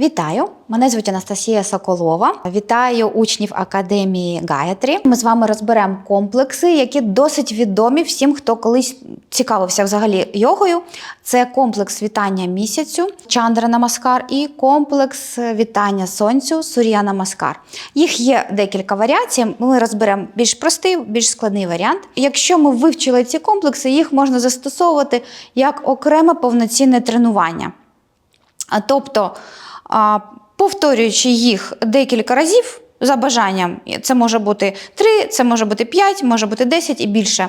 Вітаю! Мене звуть Анастасія Соколова. Вітаю учнів Академії Гаyaтрі. Ми з вами розберемо комплекси, які досить відомі всім, хто колись цікавився взагалі йогою. Це комплекс вітання місяцю Чандра Намаскар і комплекс вітання сонцю Сур'я Намаскар. Їх є декілька варіацій. Ми розберемо більш простий, більш складний варіант. Якщо ми вивчили ці комплекси, їх можна застосовувати як окреме повноцінне тренування. А тобто, повторюючи їх декілька разів за бажанням, це може бути 3, це може бути 5, може бути 10 і більше.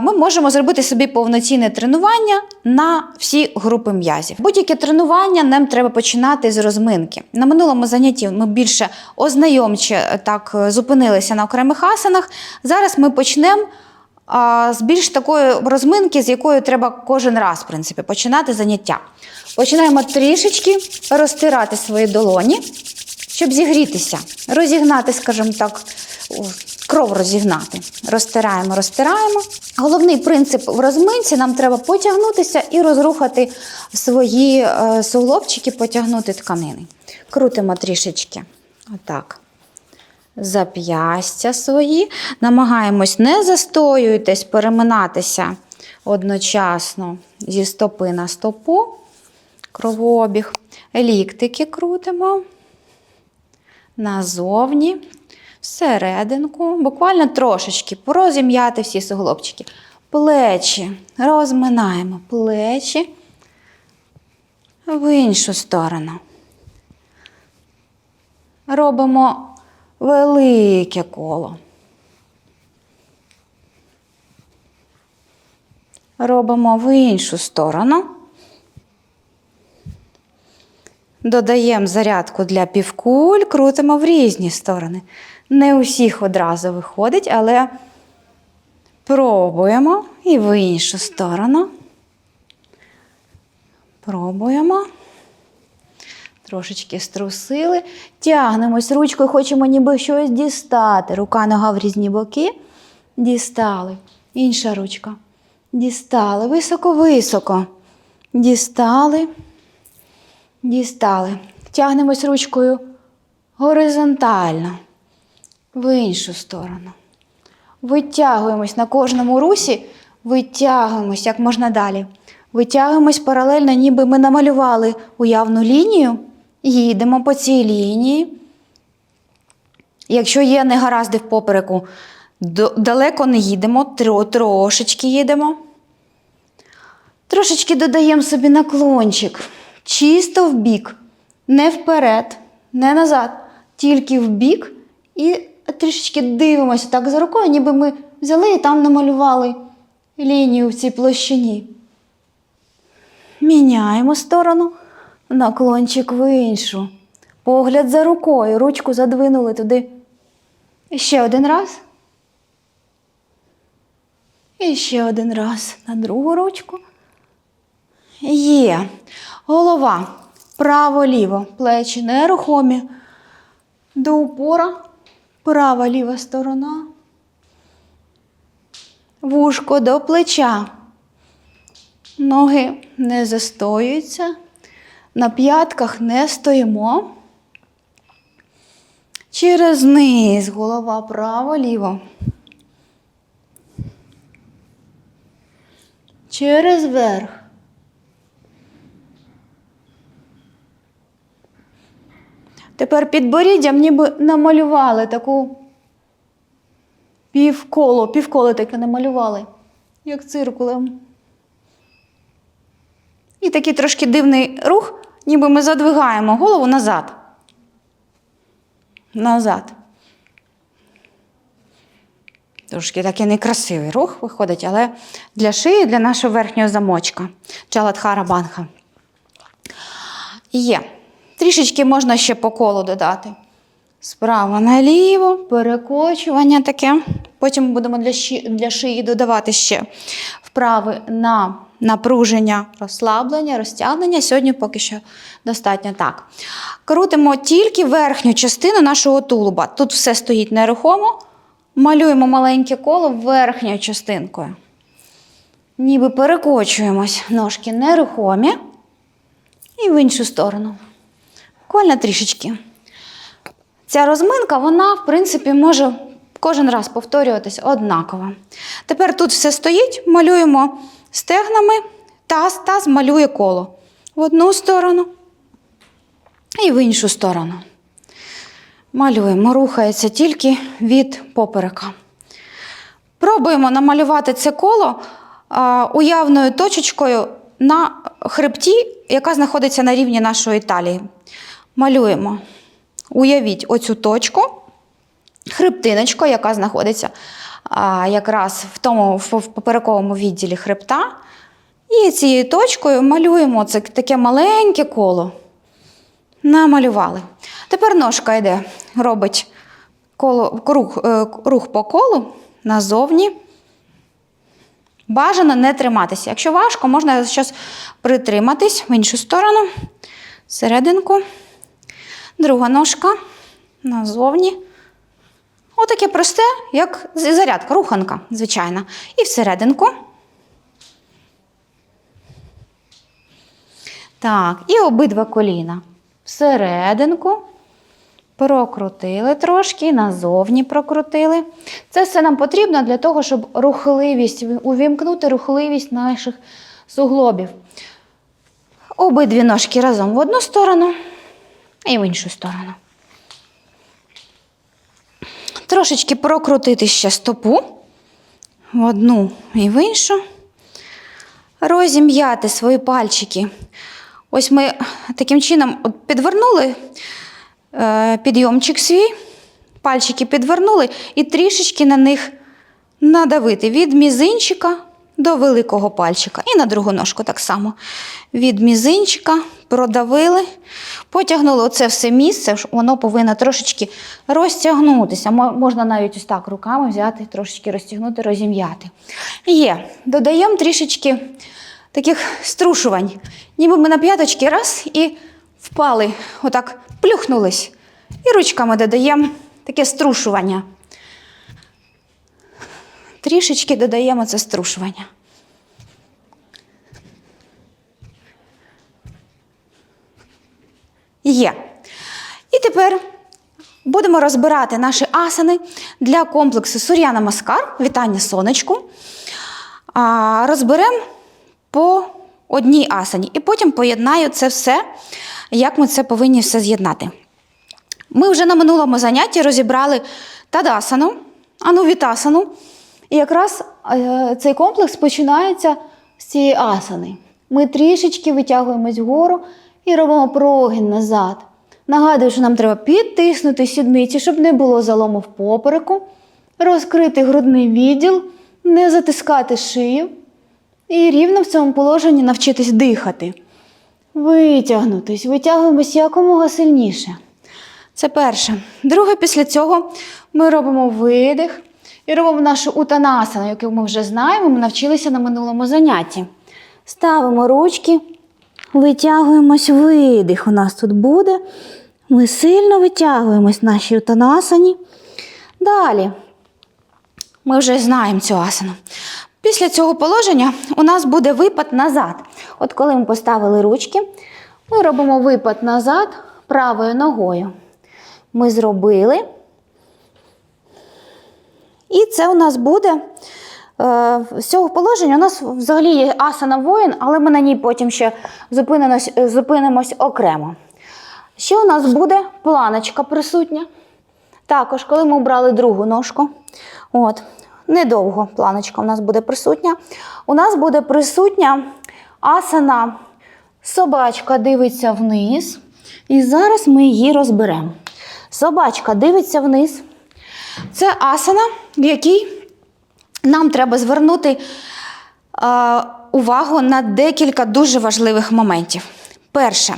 Ми можемо зробити собі повноцінне тренування на всі групи м'язів. Будь-яке тренування нам треба починати з розминки. На минулому занятті ми більше ознайомче е, так е, зупинилися на окремих асанах. Зараз ми почнемо з більш такої розминки, з якої треба кожен раз в принципі, починати заняття. Починаємо трішечки розтирати свої долоні, щоб зігрітися, розігнати, скажімо так, кров розігнати. Розтираємо, розтираємо. Головний принцип в розминці нам треба потягнутися і розрухати свої е, суглобчики, потягнути тканини. Крутимо трішечки. Отак зап'ястя свої. Намагаємось не застоюйтесь, переминатися одночасно зі стопи на стопу. Кровообіг. Ліктики крутимо. Назовні, всерединку. Буквально трошечки порозім'яти всі суглобчики. Плечі. Розминаємо плечі в іншу сторону. Робимо велике коло. Робимо в іншу сторону. Додаємо зарядку для півкуль, крутимо в різні сторони. Не у всіх одразу виходить, але пробуємо і в іншу сторону. Пробуємо. Трошечки струсили. Тягнемось ручкою, хочемо ніби щось дістати. Рука, нога в різні боки. Дістали. Інша ручка. Дістали. Високо-високо. Дістали. Дістали. Тягнемось ручкою горизонтально. В іншу сторону. Витягуємось на кожному русі, витягуємось як можна далі. Витягуємось паралельно, ніби ми намалювали уявну лінію, їдемо по цій лінії. Якщо є негаразди в попереку, далеко не їдемо, трошечки їдемо. Трошечки додаємо собі наклончик. Чисто в бік. Не вперед, не назад, тільки в бік. І трішечки дивимося так за рукою, ніби ми взяли і там намалювали лінію в цій площині. Міняємо сторону, наклончик в іншу. Погляд за рукою, ручку задвинули туди. Ще один раз. І ще один раз на другу ручку. Є. Голова. Право-ліво. Плечі нерухомі. До упора. Права ліва сторона. Вушко до плеча. Ноги не застоюються. На п'ятках не стоїмо. Через низ. Голова право-ліво. Через верх. Тепер підборіддям ніби намалювали таку півколо, півколо таке намалювали, як циркулем. І такий трошки дивний рух, ніби ми задвигаємо голову назад. Назад. Трошки такий некрасивий рух виходить, але для шиї, для нашого верхнього замочка. Чаладхара банха. Є. Трішечки можна ще по колу додати. Справа наліво, перекочування таке. Потім будемо для, ши... для шиї додавати ще вправи на напруження, розслаблення, розтягнення. Сьогодні поки що достатньо так. Крутимо тільки верхню частину нашого тулуба. Тут все стоїть нерухомо. Малюємо маленьке коло верхньою частинкою. Ніби перекочуємось. Ножки нерухомі. І в іншу сторону. Буквально трішечки. Ця розминка, вона, в принципі, може кожен раз повторюватись однаково. Тепер тут все стоїть, малюємо стегнами, таз, таз малює коло. В одну сторону і в іншу сторону. Малюємо, рухається тільки від поперека. Пробуємо намалювати це коло уявною точечкою на хребті, яка знаходиться на рівні нашої талії. Малюємо. Уявіть оцю точку, хребтиночку, яка знаходиться якраз в тому в, поперековому відділі хребта. І цією точкою малюємо це таке маленьке коло. Намалювали. Тепер ножка йде, робить коло, рух, е, рух по колу назовні. Бажано не триматися. Якщо важко, можна щось притриматись в іншу сторону, серединку. Друга ножка назовні. Отаке просте, як зарядка, руханка, звичайна. І всерединку. Так, і обидва коліна. Всерединку. Прокрутили трошки, назовні прокрутили. Це все нам потрібно для того, щоб рухливість, увімкнути рухливість наших суглобів. Обидві ножки разом в одну сторону і в іншу сторону. Трошечки прокрутити ще стопу в одну і в іншу. Розім'яти свої пальчики. Ось ми таким чином підвернули е, підйомчик свій, пальчики підвернули і трішечки на них надавити від мізинчика до великого пальчика. І на другу ножку так само. Від мізинчика продавили, потягнули оце все місце, воно повинно трошечки розтягнутися. Можна навіть ось так руками взяти, трошечки розтягнути, розім'яти. Є. Додаємо трішечки таких струшувань. Ніби ми на п'яточки раз і впали, отак плюхнулись. І ручками додаємо таке струшування. Трішечки додаємо це струшування. Є. І тепер будемо розбирати наші асани для комплексу Сур'яна Маскар. Вітання сонечку. Розберемо по одній асані. І потім поєднаю це все, як ми це повинні все з'єднати. Ми вже на минулому занятті розібрали тадасану, анувітасану. І якраз е, цей комплекс починається з цієї асани. Ми трішечки витягуємось вгору і робимо прогін назад. Нагадую, що нам треба підтиснути сідниці, щоб не було залому в попереку, розкрити грудний відділ, не затискати шию і рівно в цьому положенні навчитись дихати. Витягнутись, витягуємось якомога сильніше. Це перше. Друге, після цього ми робимо видих і робимо нашу утанасану, яку ми вже знаємо, ми навчилися на минулому занятті. Ставимо ручки, витягуємось, видих у нас тут буде. Ми сильно витягуємось в нашій утанасані. Далі ми вже знаємо цю асану. Після цього положення у нас буде випад назад. От коли ми поставили ручки, ми робимо випад назад правою ногою. Ми зробили. І це у нас буде. е, З цього положення у нас взагалі є асана воїн, але ми на ній потім ще зупинимось, зупинимось окремо. Ще у нас буде планочка присутня. Також, коли ми обрали другу ножку, от, недовго планочка у нас буде присутня. У нас буде присутня асана собачка дивиться вниз. І зараз ми її розберемо. Собачка дивиться вниз. Це асана, в якій нам треба звернути е, увагу на декілька дуже важливих моментів. Перше,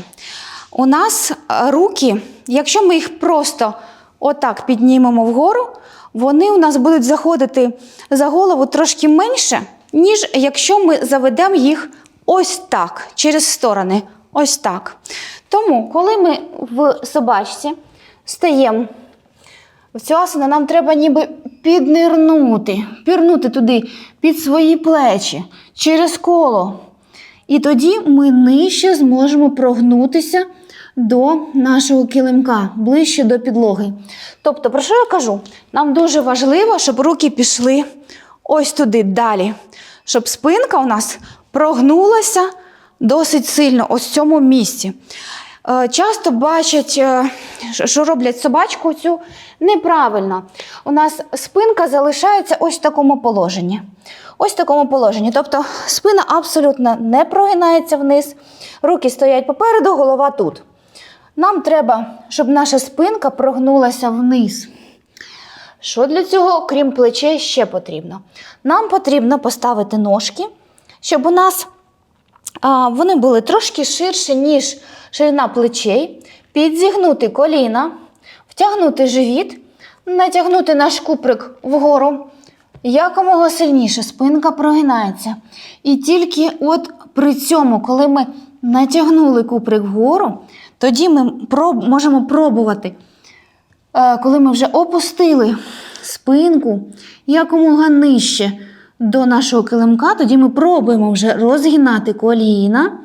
у нас руки, якщо ми їх просто отак піднімемо вгору, вони у нас будуть заходити за голову трошки менше, ніж якщо ми заведемо їх ось так, через сторони. Ось так. Тому, коли ми в собачці стаємо в цю асану нам треба ніби піднирнути, пірнути туди під свої плечі, через коло. І тоді ми нижче зможемо прогнутися до нашого килимка, ближче до підлоги. Тобто, про що я кажу? Нам дуже важливо, щоб руки пішли ось туди далі, щоб спинка у нас прогнулася досить сильно, ось в цьому місці. Е, Часто бачать, е, що- роблять собачку цю неправильно. У нас спинка залишається ось в такому положенні. Ось в такому положенні. Тобто спина абсолютно не прогинається вниз, руки стоять попереду, голова тут. Нам треба, щоб наша спинка прогнулася вниз. Що для цього, крім плечей, ще потрібно? Нам потрібно поставити ножки, щоб у нас вони були трошки ширше, ніж ширина плечей, підзігнути коліна, втягнути живіт, натягнути наш куприк вгору. Якомога сильніше спинка прогинається. І тільки от при цьому, коли ми натягнули куприк вгору, тоді ми проб- можемо пробувати Е, коли ми вже опустили спинку якомога нижче до нашого килимка, тоді ми пробуємо вже розгинати коліна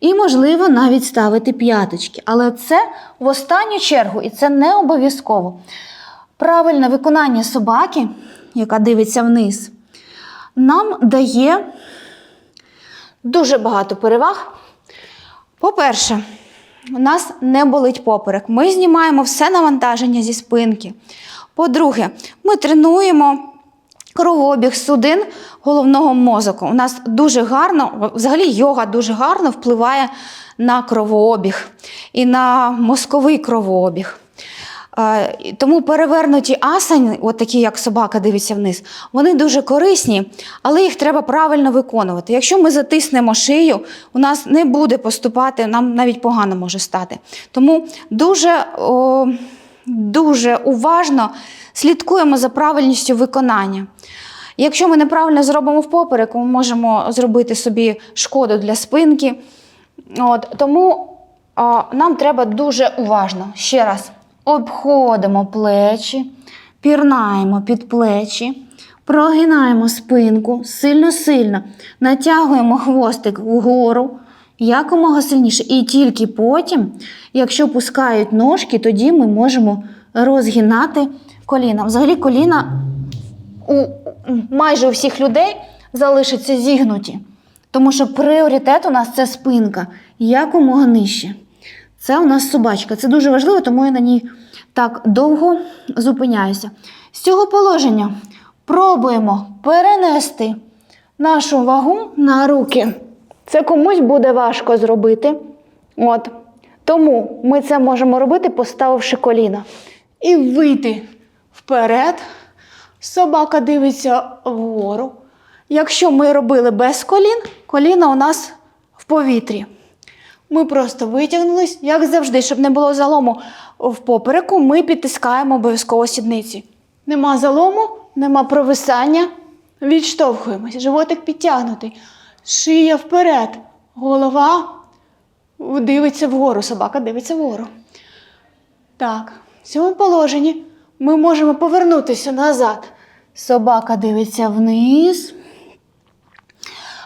і, можливо, навіть ставити п'яточки. Але це в останню чергу, і це не обов'язково. Правильне виконання собаки, яка дивиться вниз, нам дає дуже багато переваг. По-перше, у нас не болить поперек. Ми знімаємо все навантаження зі спинки. По-друге, ми тренуємо кровообіг судин головного мозку. У нас дуже гарно, взагалі йога дуже гарно впливає на кровообіг і на мозковий кровообіг. Е, Тому перевернуті асани, от такі як собака дивиться вниз, вони дуже корисні, але їх треба правильно виконувати. Якщо ми затиснемо шию, у нас не буде поступати, нам навіть погано може стати. Тому дуже, о, дуже уважно слідкуємо за правильністю виконання. Якщо ми неправильно зробимо в попереку, ми можемо зробити собі шкоду для спинки. От, тому а, нам треба дуже уважно. Ще раз обходимо плечі, пірнаємо під плечі, прогинаємо спинку сильно-сильно, натягуємо хвостик вгору якомога сильніше. І тільки потім, якщо пускають ножки, тоді ми можемо розгинати коліна. Взагалі коліна у майже у всіх людей залишаться зігнуті. Тому що пріоритет у нас це спинка якомога нижче. Це у нас собачка. Це дуже важливо, тому я на ній так довго зупиняюся. З цього положення пробуємо перенести нашу вагу на руки. Це комусь буде важко зробити. От. Тому ми це можемо робити, поставивши коліна. І вийти вперед. Собака дивиться вгору. Якщо ми робили без колін, коліна у нас в повітрі. Ми просто витягнулись, як завжди, щоб не було залому в попереку, ми підтискаємо обов'язково сідниці. Нема залому, нема провисання. Відштовхуємося. Животик підтягнутий. Шия вперед. Голова дивиться вгору. Собака дивиться вгору. Так, в цьому положенні ми можемо повернутися назад. Собака дивиться вниз.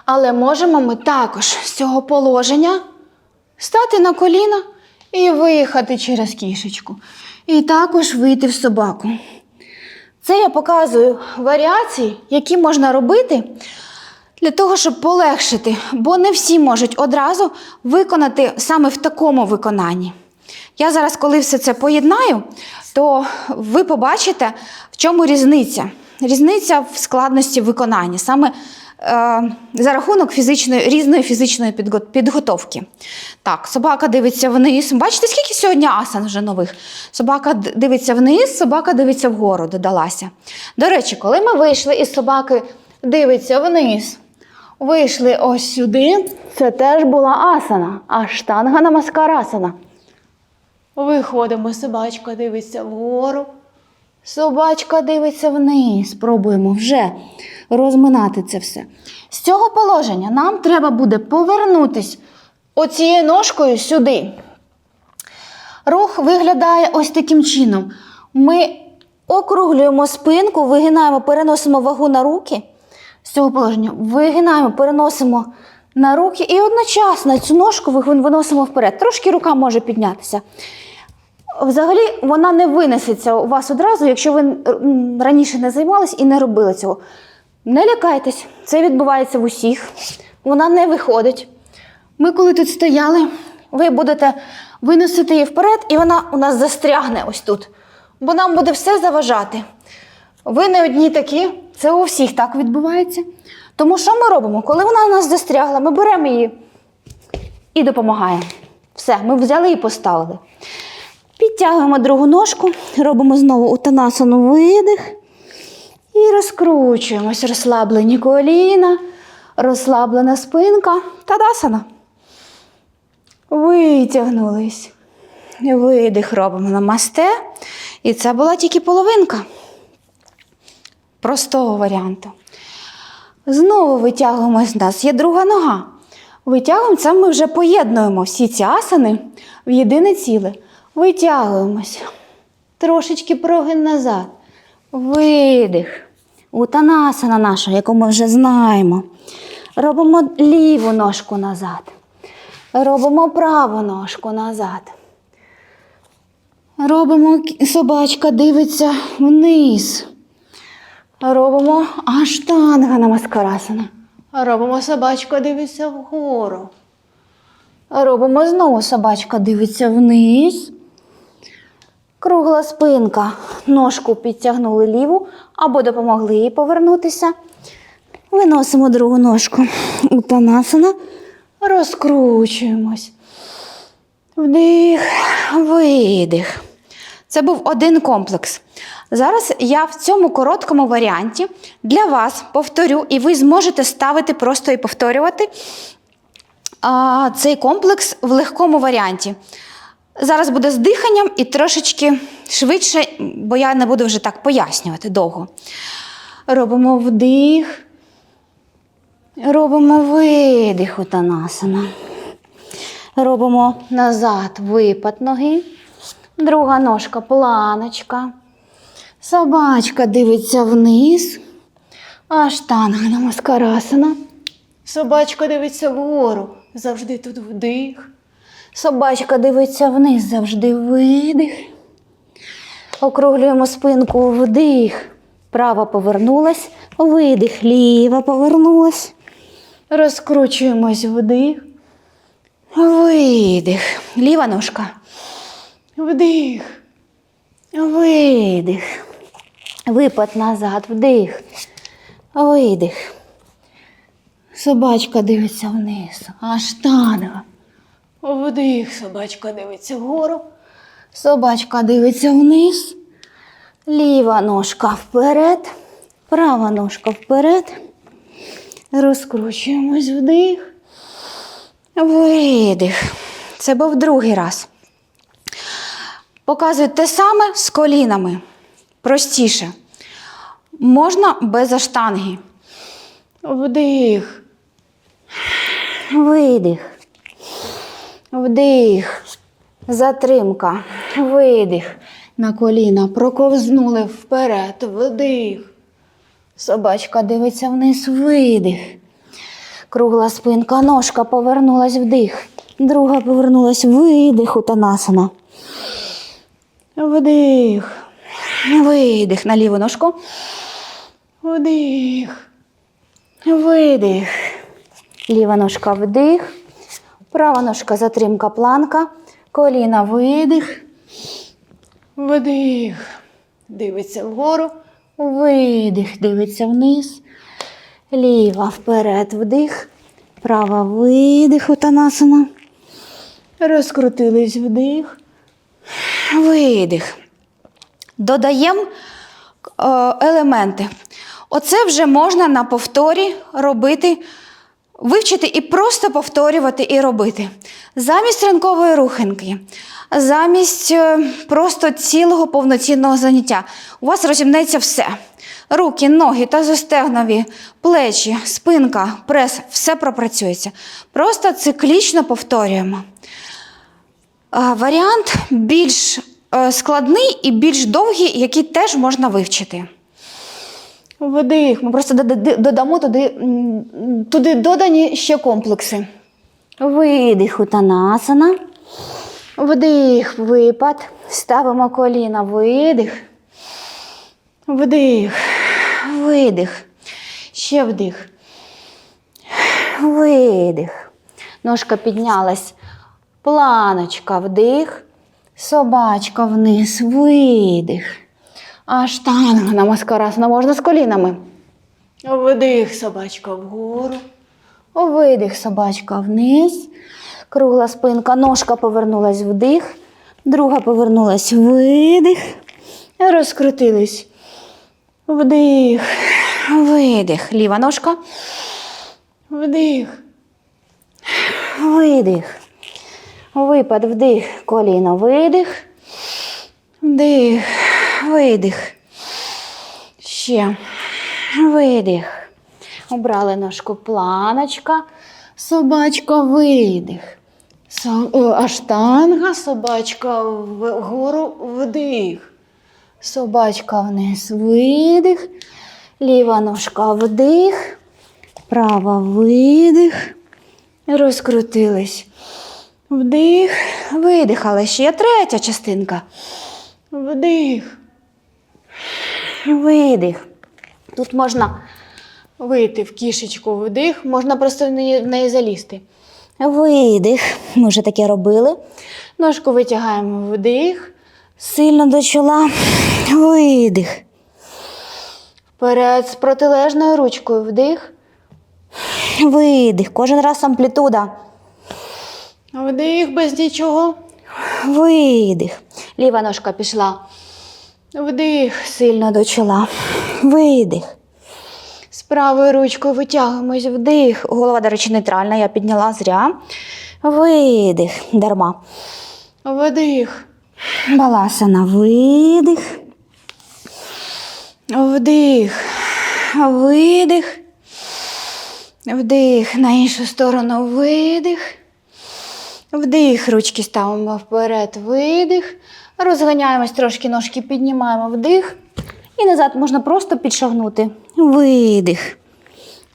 Але можемо ми також з цього положення стати на коліна і виїхати через кішечку. І також вийти в собаку. Це я показую варіації, які можна робити для того, щоб полегшити, бо не всі можуть одразу виконати саме в такому виконанні. Я зараз, коли все це поєднаю, то ви побачите, в чому різниця. Різниця в складності виконання, саме е, за рахунок фізичної, різної фізичної підготовки. Так, собака дивиться вниз. Бачите, скільки сьогодні асан вже нових? Собака дивиться вниз, собака дивиться вгору, додалася. До речі, коли ми вийшли із собаки дивиться вниз, вийшли ось сюди, це теж була асана, а штанга намаскарасана. Виходимо, собачка дивиться вгору. Собачка дивиться вниз. Спробуємо вже розминати це все. З цього положення нам треба буде повернутись оцією ножкою сюди. Рух виглядає ось таким чином. Ми округлюємо спинку, вигинаємо, переносимо вагу на руки. З цього положення вигинаємо, переносимо на руки і одночасно цю ножку виносимо вперед. Трошки рука може піднятися. Взагалі вона не винесеться у вас одразу, якщо ви раніше не займались і не робили цього. Не лякайтесь, це відбувається в усіх. Вона не виходить. Ми, коли тут стояли, ви будете виносити її вперед, і вона у нас застрягне ось тут. Бо нам буде все заважати. Ви не одні такі, це у всіх так відбувається. Тому що ми робимо? Коли вона у нас застрягла, ми беремо її і допомагаємо. Все, ми взяли і поставили. Підтягуємо другу ножку, робимо знову утанасану видих. І розкручуємось. Розслаблені коліна, розслаблена спинка. Тадасана. Витягнулись. Видих робимо намасте. І це була тільки половинка простого варіанту. Знову витягуємось. У нас є друга нога. Витягуємо це ми вже поєднуємо всі ці асани в єдине ціле. Витягуємось. Трошечки прогин назад. Видих. Утанасана наша, яку ми вже знаємо. Робимо ліву ножку назад. Робимо праву ножку назад. Робимо собачка дивиться вниз. Робимо аштанга намаскарасана. Робимо собачка дивиться вгору. Робимо знову собачка дивиться вниз. Кругла спинка. Ножку підтягнули ліву або допомогли їй повернутися. Виносимо другу ножку. Утанасана. Розкручуємось. Вдих, видих. Це був один комплекс. Зараз я в цьому короткому варіанті для вас повторю, і ви зможете ставити просто і повторювати а, цей комплекс в легкому варіанті. Зараз буде з диханням і трошечки швидше, бо я не буду вже так пояснювати довго. Робимо вдих. Робимо видих утанасана. Робимо назад випад ноги. Друга ножка планочка. Собачка дивиться вниз. Аштанга намаскарасана. Собачка дивиться вгору. Завжди тут вдих. Собачка дивиться вниз, завжди видих. Округлюємо спинку вдих. Права повернулась, видих, ліва повернулась. Розкручуємось вдих. Видих. Ліва ножка. Вдих. Видих. Випад назад, вдих. Видих. Собачка дивиться вниз. Аштанга. Вдих. Собачка дивиться вгору. Собачка дивиться вниз. Ліва ножка вперед. Права ножка вперед. Розкручуємось вдих. Видих. Це був другий раз. Показую те саме з колінами. Простіше. Можна без аштанги. Вдих. Видих. Вдих. Затримка. Видих. На коліна. Проковзнули вперед. Вдих. Собачка дивиться вниз. Видих. Кругла спинка, ножка повернулась вдих. Друга повернулась видих утанасана. Вдих. Видих на ліву ножку. Вдих. Видих. Ліва ножка вдих. Права ножка затримка планка. Коліна видих. Вдих. Дивиться вгору. Видих. Дивиться вниз. Ліва вперед вдих. Права видих утанасана. Розкрутились вдих. Видих. Додаємо е, елементи. Оце вже можна на повторі робити, вивчити і просто повторювати і робити. Замість ранкової руханки, замість е, просто цілого повноцінного заняття. У вас розімнеться все. Руки, ноги, тазостегнові, плечі, спинка, прес все пропрацюється. Просто циклічно повторюємо. А, Варіант більш е, складний і більш довгий, який теж можна вивчити. Вдих. Ми просто додамо туди, туди додані ще комплекси. Видих утанасана. Вдих, випад. Ставимо коліна, видих. Вдих. Видих. Ще вдих. Видих. Ножка піднялась. Планочка, вдих. Собачка вниз, видих. Аштанга намаскарасана можна з колінами. Вдих, собачка вгору. Видих, собачка вниз. Кругла спинка, ножка повернулась вдих. Друга повернулась видих. Розкрутились. Вдих. Видих. Ліва ножка. Вдих. Видих. Випад, вдих, коліно, видих. Вдих, видих. Ще. Видих. Обрали ножку планочка. Собачка, видих. Аштанга, собачка вгору, вдих. Собачка вниз, видих. Ліва ножка вдих. Права видих. Розкрутились. Вдих, видих, але ще є третя частинка. Вдих. Видих. Тут можна вийти в кішечку вдих, можна просто в неї, в неї залізти. Видих. Ми вже таке робили. Ножку витягаємо вдих. Сильно до чола. Видих. Вперед з протилежною ручкою вдих. Видих. Кожен раз амплітуда. Вдих без нічого. Видих. Ліва ножка пішла. Вдих сильно до чола. Видих. З правою ручкою витягуємось вдих. Голова, до речі, нейтральна, я підняла зря. Видих. Дарма. Вдих. Баласана. Видих. Вдих. Видих. Вдих. На іншу сторону видих. Вдих, ручки ставимо вперед, видих. Розганяємось трошки, ножки піднімаємо вдих. І назад можна просто підшагнути. Видих.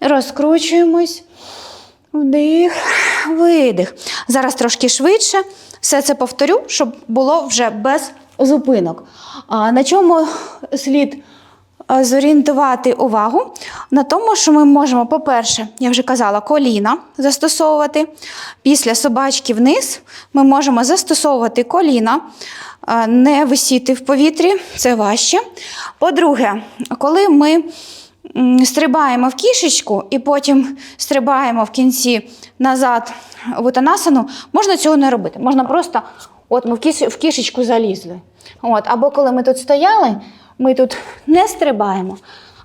Розкручуємось. Вдих, видих. Зараз трошки швидше. Все це повторю, щоб було вже без зупинок. А на чому слід зорієнтувати увагу на тому, що ми можемо, по-перше, я вже казала, коліна застосовувати. Після собачки вниз ми можемо застосовувати коліна, е, не висіти в повітрі, це важче. По-друге, коли ми стрибаємо в кішечку і потім стрибаємо в кінці назад в утанасану, можна цього не робити. Можна просто, от ми в кішечку залізли. От, або коли ми тут стояли, ми тут не стрибаємо,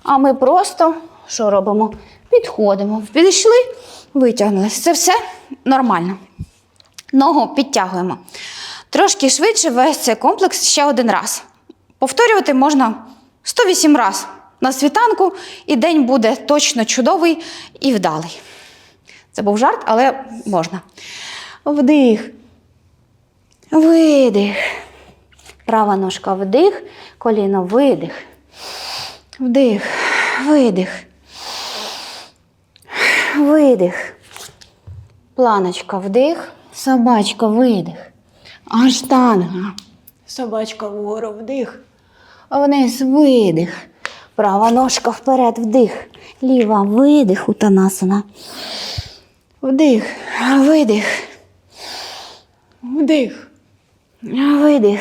а ми просто що робимо? Підходимо, підійшли, витягнулися. Це все нормально. Ногу підтягуємо. Трошки швидше весь цей комплекс ще один раз. Повторювати можна 108 разів на світанку, і день буде точно чудовий і вдалий. Це був жарт, але можна. Вдих. Видих. Права ножка вдих, коліно видих. Вдих, видих. Видих. Планочка вдих, собачка видих. Аштанга. Собачка вгору вдих. Вниз видих. Права ножка вперед вдих. Ліва видих утанасана. Вдих, видих. Вдих. Видих.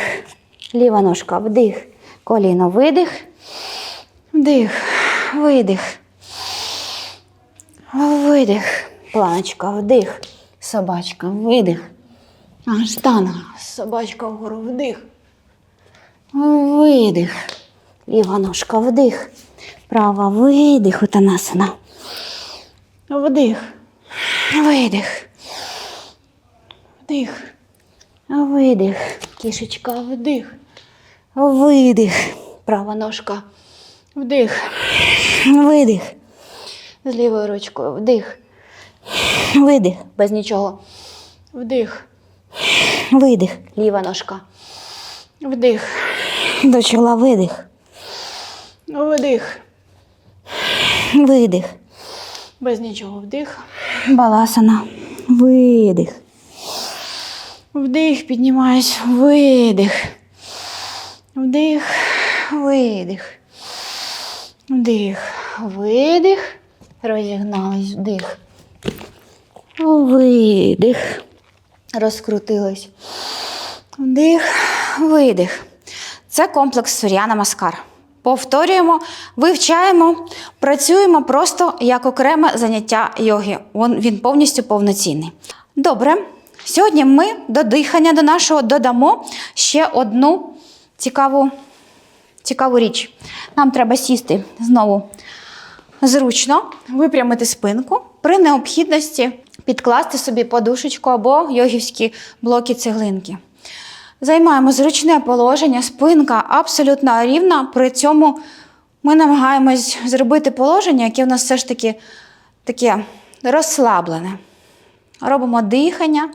Ліва ножка вдих. Коліно видих. Вдих. Видих. Видих. Планочка вдих. Собачка видих. Аштанга. Собачка вгору вдих. Видих. Ліва ножка вдих. Права видих. Утанасана. Вдих. Видих. Вдих. Видих. Кішечка вдих. Видих. Права ножка. Вдих. Видих. З лівою ручкою вдих. Видих. Без нічого. Вдих. Видих. Ліва ножка. Вдих. До чола видих. Вдих. Видих. Без нічого. Вдих. Баласана. Видих. Вдих, піднімаюсь. Видих. Вдих. Видих. Вдих. Видих. Розігнались. Вдих. Видих. Розкрутились. Вдих, видих. Це комплекс Сур'яна Маскар. Повторюємо, вивчаємо, працюємо просто як окреме заняття йоги. Він, повністю повноцінний. Добре. Сьогодні ми до дихання до нашого додамо ще одну цікаву, цікаву річ. Нам треба сісти знову зручно, випрямити спинку, при необхідності підкласти собі подушечку або йогівські блоки цеглинки. Займаємо зручне положення, спинка абсолютно рівна. При цьому ми намагаємось зробити положення, яке в нас все ж таки таке розслаблене. Робимо дихання,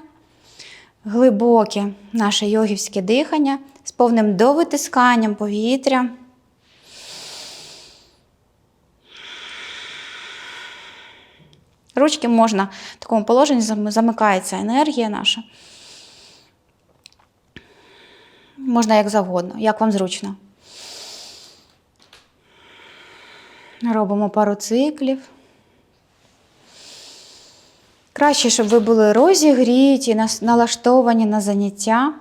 глибоке наше йогівське дихання повним довитисканням повітря. Ручки можна в такому положенні замикається енергія наша. Можна як завгодно, як вам зручно. Робимо пару циклів. Краще, щоб ви були розігріті, налаштовані на заняття.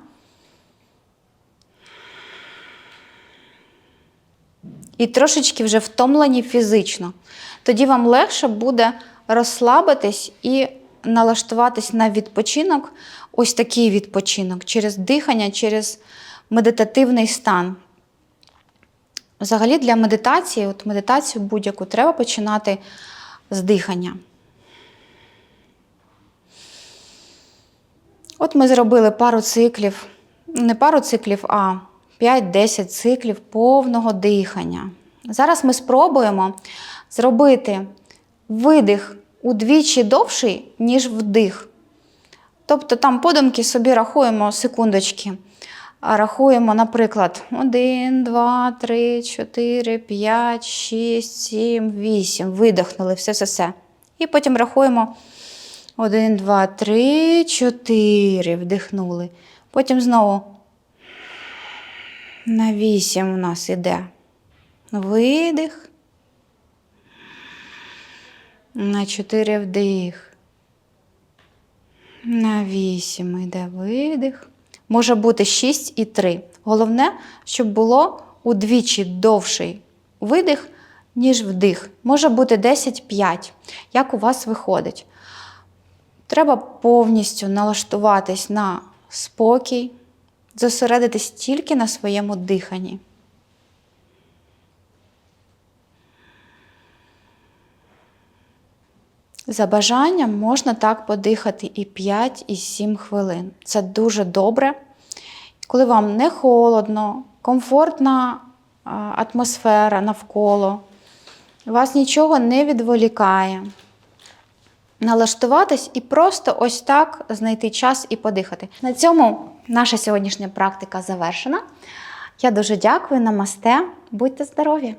І трошечки вже втомлені фізично. Тоді вам легше буде розслабитись і налаштуватись на відпочинок, ось такий відпочинок, через дихання, через медитативний стан. Взагалі для медитації, от медитацію будь-яку, треба починати з дихання. От ми зробили пару циклів, не пару циклів, а 5-10 циклів повного дихання. Зараз ми спробуємо зробити видих удвічі довший, ніж вдих. Тобто там подумки собі рахуємо секундочки. Рахуємо, наприклад, 1, 2, 3, 4, 5, 6, 7, 8. Видихнули, все, все, все. І потім рахуємо 1, 2, 3, 4. Вдихнули. Потім знову на 8 у нас іде видих. На 4 вдих. На 8 йде видих. Може бути 6 і 3. Головне, щоб було удвічі довший видих, ніж вдих. Може бути 10-5. Як у вас виходить? Треба повністю налаштуватись на спокій, зосередитись тільки на своєму диханні. За бажанням можна так подихати і 5, і 7 хвилин. Це дуже добре. Коли вам не холодно, комфортна атмосфера навколо, вас нічого не відволікає. Налаштуватись і просто ось так знайти час і подихати. На цьому наша сьогоднішня практика завершена. Я дуже дякую, намасте, будьте здорові!